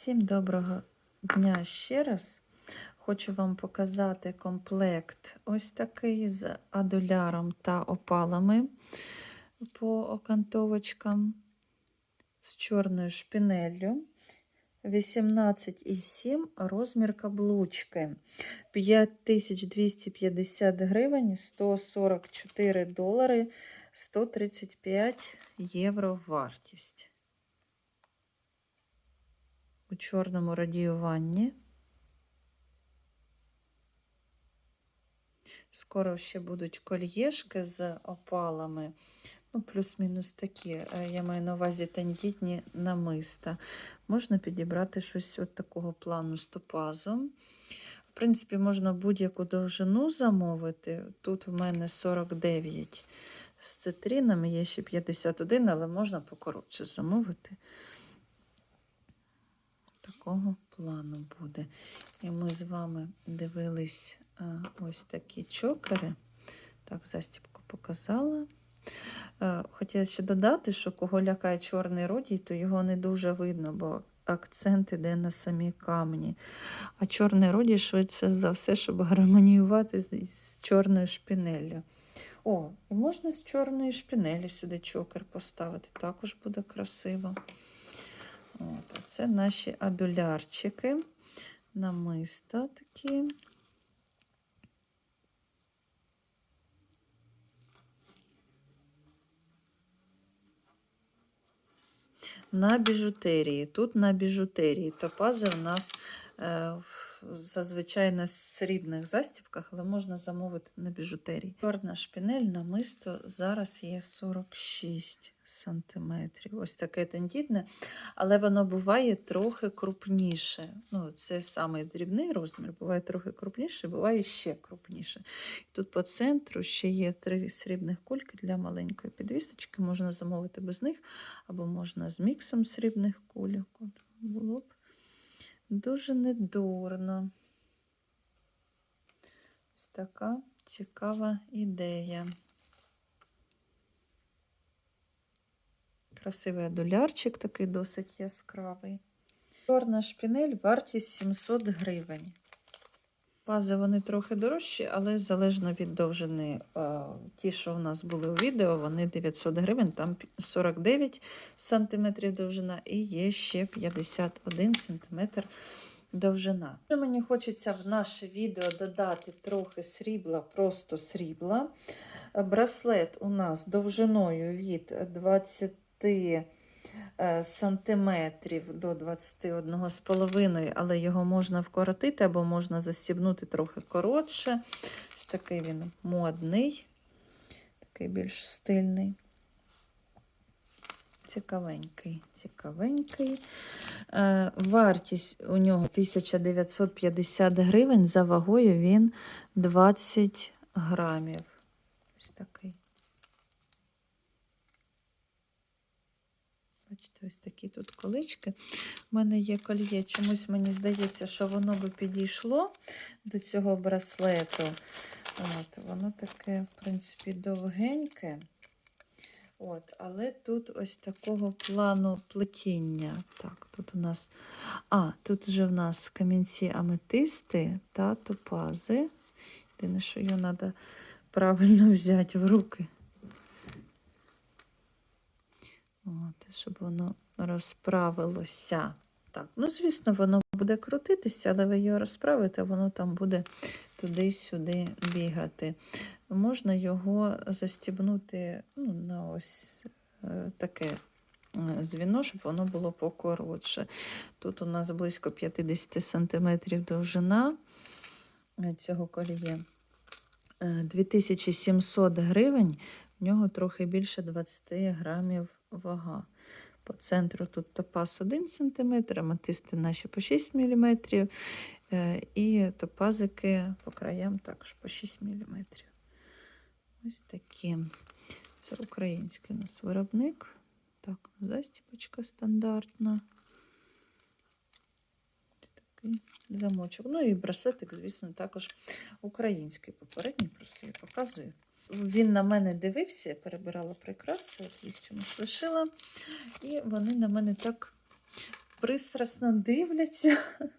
Всім доброго дня ще раз. Хочу вам показати комплект ось такий з адуляром та опалами по окантовочкам з чорною шпінеллю. 18,7 розмір каблучки. 5250 гривень, 144 долари, 135 євро вартість. У чорному радіюванні. Скоро ще будуть кольєшки з опалами. Ну, плюс-мінус такі. Е, Я маю на увазі тендітні намиста. Можна підібрати щось от такого плану з топазом. В принципі, можна будь-яку довжину замовити. Тут в мене 49 з цитринами, є ще 51, але можна покоротше замовити. Такого плану буде. І ми з вами дивились ось такі чокери. Так, застібку показала. Е, Хотіла ще додати, що кого лякає чорний родій, то його не дуже видно, бо акцент іде на самі камні. А чорний родій, швидше за все, щоб гармоніювати з, з чорною шпінеллю. О, і можна з чорної шпінелі сюди чокер поставити, також буде красиво. От, це наші адулярчики, намиста такі. На біжутерії. Тут на біжутерії. Топази у нас е, в- зазвичай на срібних застібках, але можна замовити на біжутерії. Чорна шпінель намисто зараз є 46 сантиметрів. Ось таке тендітне, але воно буває трохи крупніше. Ну, це саме дрібний розмір, буває трохи крупніше, буває ще крупніше. Тут по центру ще є три срібних кульки для маленької підвісочки. Можна замовити без них, або можна з міксом срібних кульок. Було б дуже недурно. Ось така цікава ідея. Красивий адулярчик, такий досить яскравий. Чорна шпінель, вартість 700 гривень. Пази вони трохи дорожчі, але залежно від довжини. Е, Ті, що в нас були у відео, вони 900 гривень, там 49 см довжина і є ще 51 см довжина. Мені хочеться в наше відео додати трохи срібла, просто срібла. Браслет у нас довжиною від 20 е, сантиметрів до 21,5, але його можна вкоротити або можна застібнути трохи коротше. Ось такий він модний, такий більш стильний. Цікавенький, цікавенький. Е, вартість у нього 1950 гривень, за вагою він 20 грамів. Ось такий. Бачите, ось такі тут колички. У мене є кольє. Чомусь мені здається, що воно би підійшло до цього браслету. От, Воно таке, в принципі, довгеньке. От, Але тут ось такого плану плетіння. Так, тут у нас. А, тут вже в нас камінці аметисти та топази. Єдине, що його треба правильно взяти в руки. От, щоб воно розправилося. Так, ну, звісно, воно буде крутитися, але ви його розправите, воно там буде туди-сюди бігати. Можна його застібнути ну, на ось е, таке е, звіно, щоб воно було покоротше. Тут у нас близько 50 см довжина е, цього коліє. Е, 2700 гривень, в нього трохи більше 20 грамів вага. По центру тут топаз 1 см, аматисти наші по 6 мм, і топазики по краям також по 6 мм. Ось такі. Це український у нас виробник. Так, застіпочка стандартна. Ось такий замочок. Ну і браслетик, звісно, також український. Попередній просто я показую. Він на мене дивився, я перебирала прикраси, от їх чомусь лишила. І вони на мене так пристрасно дивляться.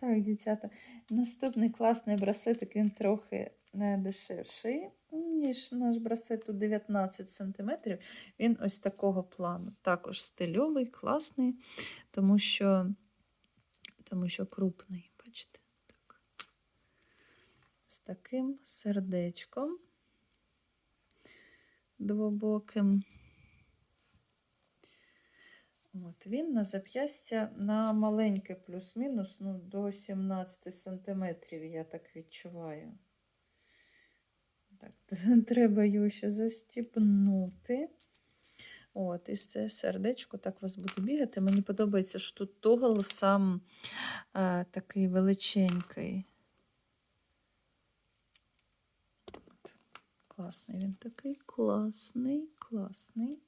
Так, дівчата. Наступний класний браслетик, він трохи не дешевший, ніж наш браслет тут 19 см. Він ось такого плану. Також стильовий, класний, тому що, тому що крупний, бачите? Так. З таким сердечком двобоким. От, він на зап'ястя на маленьке плюс-мінус ну, до 17 сантиметрів, я так відчуваю. Так, треба його ще застіпнути. От, і це сердечко так у вас буде бігати. Мені подобається, що тут тогл сам а, такий величенький. Класний він такий, класний, класний.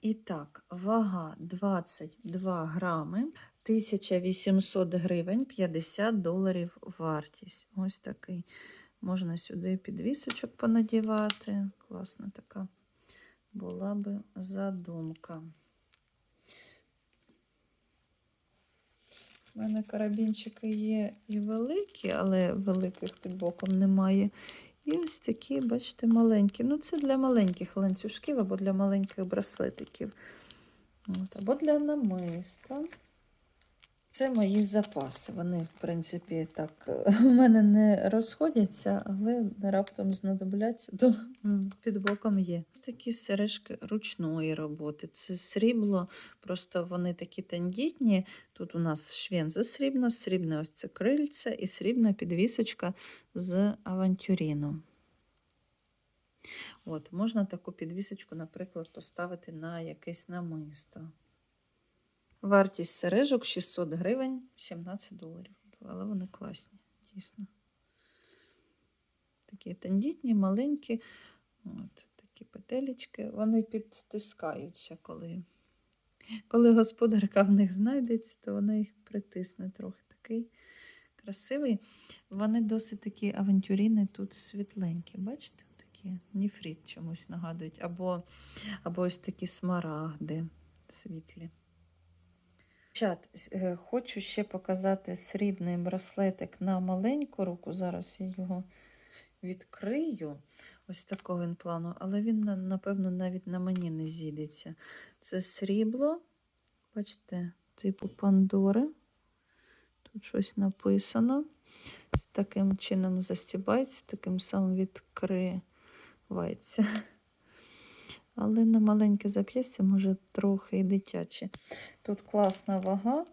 І так, вага 22 грами, 1800 гривень, 50 доларів вартість. Ось такий. Можна сюди підвісочок понадівати. Класна така була би задумка. У мене карабінчики є і великі, але великих під боком немає. І ось такі, бачите, маленькі. Ну, це для маленьких ланцюжків або для маленьких браслетиків. От, або для намиста. Це мої запаси. Вони, в принципі, так у мене не розходяться, але раптом знадобляться, то під боком є. Такі сережки ручної роботи. Це срібло, просто вони такі тендітні. Тут у нас швенза срібно, срібне ось це крильце і срібна підвісочка з авантюріну. От, можна таку підвісочку, наприклад, поставити на якесь намисто. Вартість сережок 600 гривень, 17 доларів. Але вони класні, дійсно. Такі тендітні, маленькі, от, такі петелечки. Вони підтискаються, коли, коли господарка в них знайдеться, то вона їх притисне трохи. Такий красивий. Вони досить такі авантюріни тут світленькі. Бачите? Такі ніфріт чомусь нагадують. Або, або ось такі смарагди світлі. Чат, е, хочу ще показати срібний браслетик на маленьку руку. Зараз я його відкрию. Ось такого він плану, але він, напевно, навіть на мені не зійдеться. Це срібло, бачите, типу Пандори. Тут щось написано. З таким чином застібається, таким самим відкривається. Але на маленьке зап'ястя, може, трохи і дитяче. Тут класна вага.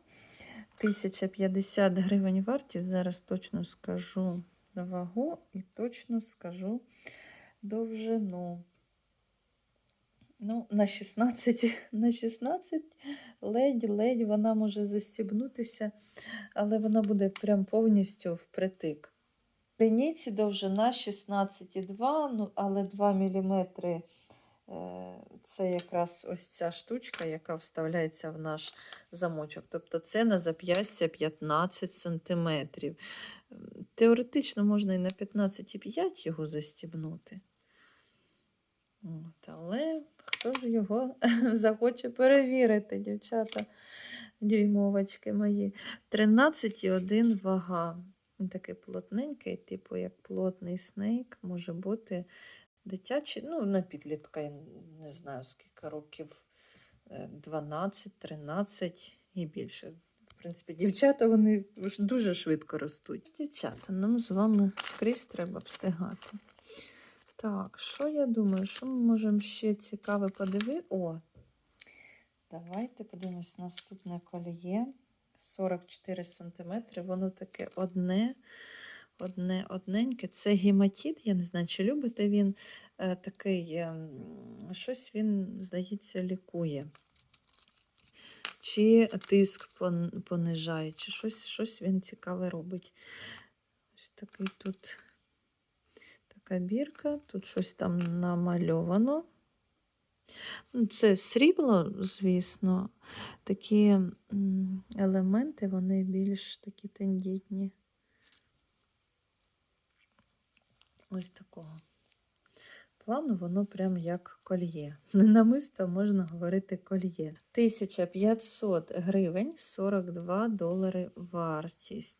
1050 гривень вартість. Зараз точно скажу вагу і точно скажу довжину. Ну, на 16, на 16 ледь-ледь вона може застібнутися, але вона буде прям повністю впритик. Лінійці довжина 16,2, ну, але 2 мм це якраз ось ця штучка, яка вставляється в наш замочок. Тобто це на зап'ястя 15 см. Теоретично можна і на 15,5 його застібнути. От, але хто ж його захоче перевірити, дівчата, дюймовочки мої. 13,1 вага. Такий плотненький, типу як плотний снейк, може бути дитячий, ну, на підлітка, я не знаю, скільки років, е, 12-13 і більше. В принципі, дівчата вони дуже швидко ростуть. Дівчата, нам з вами скрізь треба встигати. Так, що я думаю, що ми можемо ще цікаве подивити? О, давайте подивимось наступне коліє. 44 см. Воно таке одне, одне, одненьке. Це гематит. Я не знаю, чи любите він е, такий, е, щось він, здається, лікує. Чи тиск понижає, чи щось, щось він цікаве робить. Ось такий тут така бірка, тут щось там намальовано. Ну, Це срібло, звісно, такі елементи, вони більш такі тендітні. Ось такого плану воно прям як кольє. Не намисто можна говорити кольє. 1500 гривень, 42 долари вартість.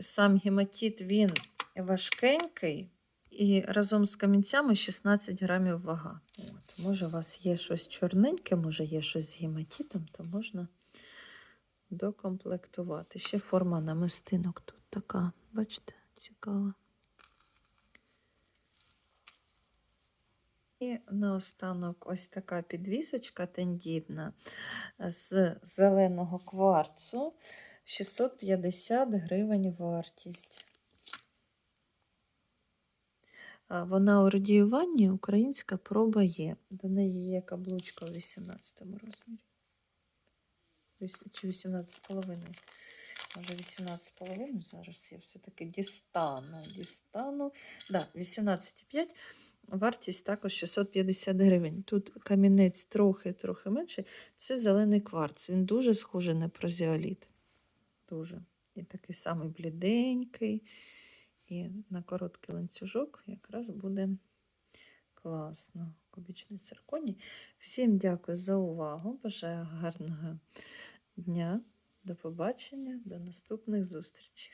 Сам гематит він важкенький. І разом з камінцями 16 грамів вага. От, може, у вас є щось чорненьке, може є щось з гематитом, то можна докомплектувати. Ще форма намистинок тут така, бачите, цікава. І наостанок ось така підвісочка тендітна з зеленого кварцу. 650 гривень вартість. Вона у радіюванні українська проба є. До неї є каблучка у 18 розмірі. Чи 18,5. Може 18,5 зараз я все-таки дістану. Дістану. Да, 18,5. Вартість також 650 гривень. Тут камінець трохи-трохи менший. Це зелений кварц. Він дуже схожий на прозіоліт. Дуже. І такий самий бліденький. І на короткий ланцюжок якраз буде класно. Кубічний цирконій. Всім дякую за увагу. Бажаю гарного дня. До побачення, до наступних зустрічей.